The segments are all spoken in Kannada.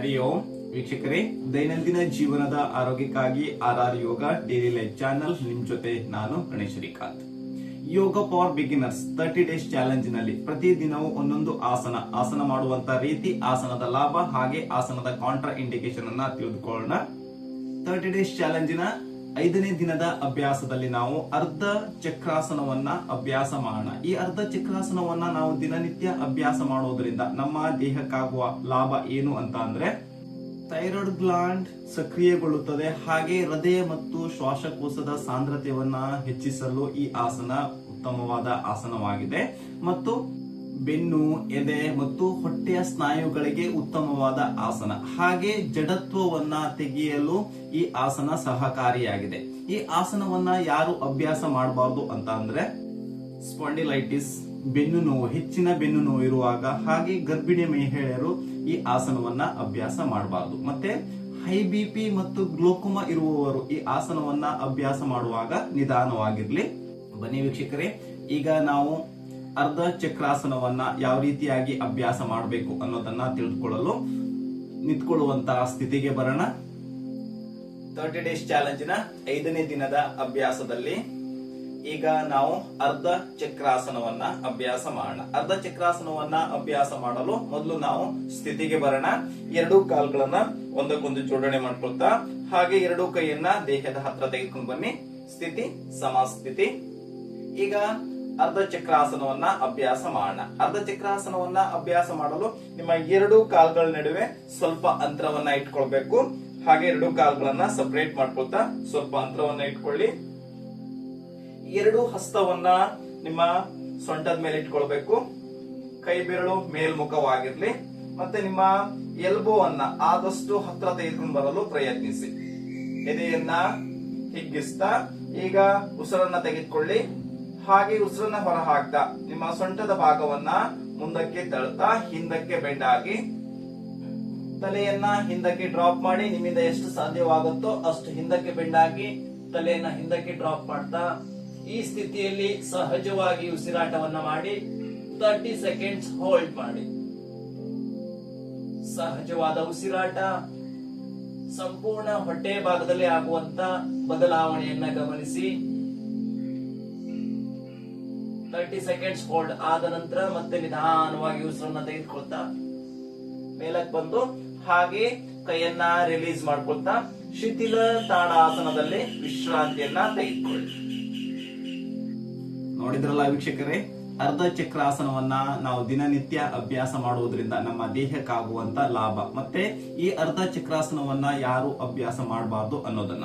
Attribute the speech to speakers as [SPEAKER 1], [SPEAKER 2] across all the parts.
[SPEAKER 1] ಹರಿ ಓಂ ವೀಕ್ಷಕರೇ, ದೈನಂದಿನ ಜೀವನದ ಆರೋಗ್ಯಕ್ಕಾಗಿ R R yoga daily life channel ನಿಮ್ ಜೊತೆ ನಾನು Ganesh Srikanth. Yoga for beginners thirty days ಚಾಲೆಂಜ್ನಲ್ಲಿ ಪ್ರತಿದಿನವೂ ಒಂದೊಂದು ಆಸನ ಆಸನ ಮಾಡುವಂತ ರೀತಿ, ಆಸನದ ಲಾಭ ಹಾಗೆ ಆಸನದ ಕಾಂಟ್ರಾ ಇಂಡಿಕೇಶನ್ ಅನ್ನ ತಿಳಿದುಕೊಳ್ಳೋಣ. ತರ್ಟಿ ಡೇಸ್ ಚಾಲೆಂಜಿನ ಐದನೇ ದಿನದ ಅಭ್ಯಾಸದಲ್ಲಿ ನಾವು ಅರ್ಧ ಚಕ್ರಾಸನವನ್ನ ಅಭ್ಯಾಸ ಮಾಡೋಣ. ಈ ಅರ್ಧ ಚಕ್ರಾಸನವನ್ನ ನಾವು ದಿನನಿತ್ಯ ಅಭ್ಯಾಸ ಮಾಡೋದ್ರಿಂದ ನಮ್ಮ ದೇಹಕ್ಕಾಗುವ ಲಾಭ ಏನು ಅಂತ ಅಂದ್ರೆ ಥೈರಾಯ್ಡ್ ಗ್ಲಾಂಡ್ ಸಕ್ರಿಯಗೊಳ್ಳುತ್ತದೆ. ಹಾಗೆ ಹೃದಯ ಮತ್ತು ಶ್ವಾಸಕೋಶದ ಸಾಂದ್ರತೆಯನ್ನ ಹೆಚ್ಚಿಸಲು ಈ ಆಸನ ಉತ್ತಮವಾದ ಆಸನವಾಗಿದೆ. ಮತ್ತು ಬೆನ್ನು, ಎದೆ ಮತ್ತು ಹೊಟ್ಟೆಯ ಸ್ನಾಯುಗಳಿಗೆ ಉತ್ತಮವಾದ ಆಸನ. ಹಾಗೆ ಜಡತ್ವವನ್ನ ತೆಗೆಯಲು ಈ ಆಸನ ಸಹಕಾರಿಯಾಗಿದೆ. ಈ ಆಸನವನ್ನ ಯಾರು ಅಭ್ಯಾಸ ಮಾಡಬಾರ್ದು ಅಂತ ಅಂದ್ರೆ ಸ್ಪಾಂಡಿಲೈಟಿಸ್, ಬೆನ್ನು ನೋವು, ಹೆಚ್ಚಿನ ಬೆನ್ನು ನೋವು ಇರುವಾಗ ಹಾಗೆ ಗರ್ಭಿಣಿ ಮಹಿಳೆಯರು ಈ ಆಸನವನ್ನ ಅಭ್ಯಾಸ ಮಾಡಬಾರ್ದು. ಮತ್ತೆ ಹೈ ಬಿ ಪಿ ಮತ್ತು ಗ್ಲೋಕುಮ ಇರುವವರು ಈ ಆಸನವನ್ನ ಅಭ್ಯಾಸ ಮಾಡುವಾಗ ನಿಧಾನವಾಗಿರ್ಲಿ. ಬನ್ನಿ ವೀಕ್ಷಕರೇ, ಈಗ ನಾವು ಅರ್ಧ ಚಕ್ರಾಸನವನ್ನ ಯಾವ ರೀತಿಯಾಗಿ ಅಭ್ಯಾಸ ಮಾಡಬೇಕು ಅನ್ನೋದನ್ನ ತಿಳಿದುಕೊಳ್ಳಲು ನಿಂತ್ಕೊಳ್ಳುವಂತಹ ಸ್ಥಿತಿಗೆ ಬರೋಣ. ತರ್ಟಿ ಡೇಸ್ ಚಾಲೆಂಜಿನ ಐದನೇ ದಿನದ ಅಭ್ಯಾಸದಲ್ಲಿ ಈಗ ನಾವು ಅರ್ಧ ಚಕ್ರಾಸನವನ್ನ ಅಭ್ಯಾಸ ಮಾಡೋಣ. ಅರ್ಧ ಚಕ್ರಾಸನವನ್ನ ಅಭ್ಯಾಸ ಮಾಡಲು ಮೊದಲು ನಾವು ಸ್ಥಿತಿಗೆ ಬರೋಣ. ಎರಡು ಕಾಲ್ಗಳನ್ನ ಒಂದಕ್ಕೊಂದು ಜೋಡಣೆ ಮಾಡ್ಕೊಳ್ತಾ, ಹಾಗೆ ಎರಡು ಕೈಯನ್ನ ದೇಹದ ಹತ್ರ ತೆಗೆದುಕೊಂಡು ಬನ್ನಿ. ಸ್ಥಿತಿ, ಸಮಸ್ಥಿತಿ. ಈಗ ಅರ್ಧ ಚಕ್ರಾಸನವನ್ನ ಅಭ್ಯಾಸ ಮಾಡೋಣ. ಅರ್ಧ ಚಕ್ರಾಸನವನ್ನ ಅಭ್ಯಾಸ ಮಾಡಲು ನಿಮ್ಮ ಎರಡು ಕಾಲ್ಗಳ ನಡುವೆ ಸ್ವಲ್ಪ ಅಂತರವನ್ನ ಇಟ್ಕೊಳ್ಬೇಕು. ಹಾಗೆ ಎರಡು ಕಾಲ್ಗಳನ್ನ ಸಪರೇಟ್ ಮಾಡ್ಕೊಳ್ತಾ ಸ್ವಲ್ಪ ಅಂತರವನ್ನ ಇಟ್ಕೊಳ್ಳಿ. ಎರಡು ಹಸ್ತವನ್ನ ನಿಮ್ಮ ಸೊಂಟದ ಮೇಲೆ ಇಟ್ಕೊಳ್ಬೇಕು. ಕೈ ಬೆರಳು ಮೇಲ್ಮುಖವಾಗಿರ್ಲಿ. ಮತ್ತೆ ನಿಮ್ಮ ಎಲ್ಬೋ ಅನ್ನ ಆದಷ್ಟು ಹತ್ರ ತೆಗೆದುಕೊಂಡು ಬರಲು ಪ್ರಯತ್ನಿಸಿ. ಎದೆಯನ್ನ ಹಿಗ್ಗಿಸ್ತಾ ಈಗ ಉಸಿರನ್ನ ತೆಗೆದುಕೊಳ್ಳಿ. ಹಾಗೆ ಉಸಿರನ್ನ ಹೊರ ಹಾಕ್ತಾ ನಿಮ್ಮ ಸೊಂಟದ ಭಾಗವನ್ನ ಮುಂದಕ್ಕೆ ತಳ್ತಾ ಹಿಂದಕ್ಕೆ ಬೆಂಡಾಗಿ ತಲೆಯನ್ನ ಹಿಂದಕ್ಕೆ ಡ್ರಾಪ್ ಮಾಡಿ ನಿಮ್ಮಿಂದ ಎಷ್ಟು ಸಾಧ್ಯವಾಗುತ್ತೋ ಅಷ್ಟು ಹಿಂದಕ್ಕೆ ಬೆಂಡಾಗಿ ತಲೆಯನ್ನ ಹಿಂದಕ್ಕೆ ಡ್ರಾಪ್ ಮಾಡ್ತಾ. ಈ ಸ್ಥಿತಿಯಲ್ಲಿ ಸಹಜವಾಗಿ ಉಸಿರಾಟವನ್ನ ಮಾಡಿ ತರ್ಟಿ ಸೆಕೆಂಡ್ಸ್ ಹೋಲ್ಡ್ ಮಾಡಿ. ಸಹಜವಾದ ಉಸಿರಾಟ, ಸಂಪೂರ್ಣ ಹೊಟ್ಟೆ ಭಾಗದಲ್ಲಿ ಆಗುವಂತ ಬದಲಾವಣೆಯನ್ನ ಗಮನಿಸಿ. ತರ್ಟಿ ಸೆಕೆಂಡ್ಸ್ ಹೋಲ್ಡ್ ಆದ ನಂತರ ಮತ್ತೆ ನಿಧಾನವಾಗಿ ಉಸಿರನ್ನ ತೆಗೆದುಕೊಳ್ತಾ ಮೇಲಕ್ಕೆ ಬಂದು ಹಾಗೆ ಕೈಯನ್ನ ರಿಲೀಸ್ ಮಾಡ್ಕೊಳ್ತಾ ಶಿಥಿಲ ತಾಡಾಸನದಲ್ಲಿ ವಿಶ್ರಾಂತಿಯನ್ನ ತೆಗೆದುಕೊಳ್ಳಿ. ನೋಡಿದ್ರಲ್ಲ ವೀಕ್ಷಕರೇ, ಅರ್ಧ ಚಕ್ರಾಸನವನ್ನ ನಾವು ದಿನನಿತ್ಯ ಅಭ್ಯಾಸ ಮಾಡುವುದರಿಂದ ನಮ್ಮ ದೇಹಕ್ಕಾಗುವಂತ ಲಾಭ. ಮತ್ತೆ ಈ ಅರ್ಧ ಚಕ್ರಾಸನವನ್ನ ಯಾರು ಅಭ್ಯಾಸ ಮಾಡಬಾರ್ದು ಅನ್ನೋದನ್ನ.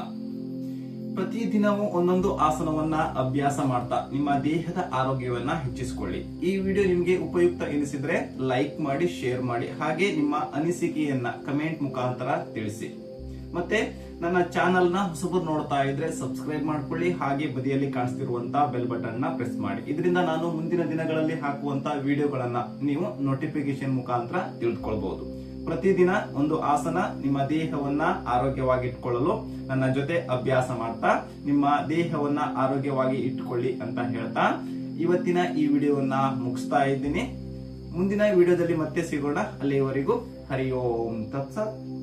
[SPEAKER 1] ಪ್ರತಿದಿನವೂ ಒಂದೊಂದು ಆಸನವನ್ನ ಅಭ್ಯಾಸ ಮಾಡ್ತಾ ನಿಮ್ಮ ದೇಹದ ಆರೋಗ್ಯವನ್ನ ಹೆಚ್ಚಿಸಿಕೊಳ್ಳಿ. ಈ ವಿಡಿಯೋ ನಿಮಗೆ ಉಪಯುಕ್ತ ಎನಿಸಿದ್ರೆ ಲೈಕ್ ಮಾಡಿ, ಶೇರ್ ಮಾಡಿ, ಹಾಗೆ ನಿಮ್ಮ ಅನಿಸಿಕೆಯನ್ನ ಕಮೆಂಟ್ ಮುಖಾಂತರ ತಿಳಿಸಿ. ಮತ್ತೆ ನನ್ನ ಚಾನಲ್ನ ಹೊಸಬರು ನೋಡ್ತಾ ಇದ್ರೆ ಸಬ್ಸ್ಕ್ರೈಬ್ ಮಾಡ್ಕೊಳ್ಳಿ, ಹಾಗೆ ಬದಿಯಲ್ಲಿ ಕಾಣಿಸ್ತಿರುವಂತ ಬೆಲ್ ಬಟನ್ನ ಪ್ರೆಸ್ ಮಾಡಿ. ಇದರಿಂದ ನಾನು ಮುಂದಿನ ದಿನಗಳಲ್ಲಿ ಹಾಕುವಂತ ವಿಡಿಯೋಗಳನ್ನ ನೀವು ನೋಟಿಫಿಕೇಶನ್ ಮುಖಾಂತರ ತಿಳಿದುಕೊಳ್ಬಹುದು. ಪ್ರತಿದಿನ ಒಂದು ಆಸನ ನಿಮ್ಮ ದೇಹವನ್ನ ಆರೋಗ್ಯವಾಗಿ ಇಟ್ಕೊಳ್ಳಲು ನನ್ನ ಜೊತೆ ಅಭ್ಯಾಸ ಮಾಡ್ತಾ, ನಿಮ್ಮ ದೇಹವನ್ನ ಆರೋಗ್ಯವಾಗಿ ಇಟ್ಕೊಳ್ಳಿ ಅಂತ ಹೇಳ್ತಾ ಇವತ್ತಿನ ಈ ವಿಡಿಯೋವನ್ನ ಮುಗಿಸ್ತಾ ಇದ್ದೀನಿ. ಮುಂದಿನ ವಿಡಿಯೋದಲ್ಲಿ ಮತ್ತೆ ಸಿಗೋಣ. ಅಲ್ಲಿಯವರೆಗೂ ಹರಿ ಓಂ. ತತ್ಸತ್.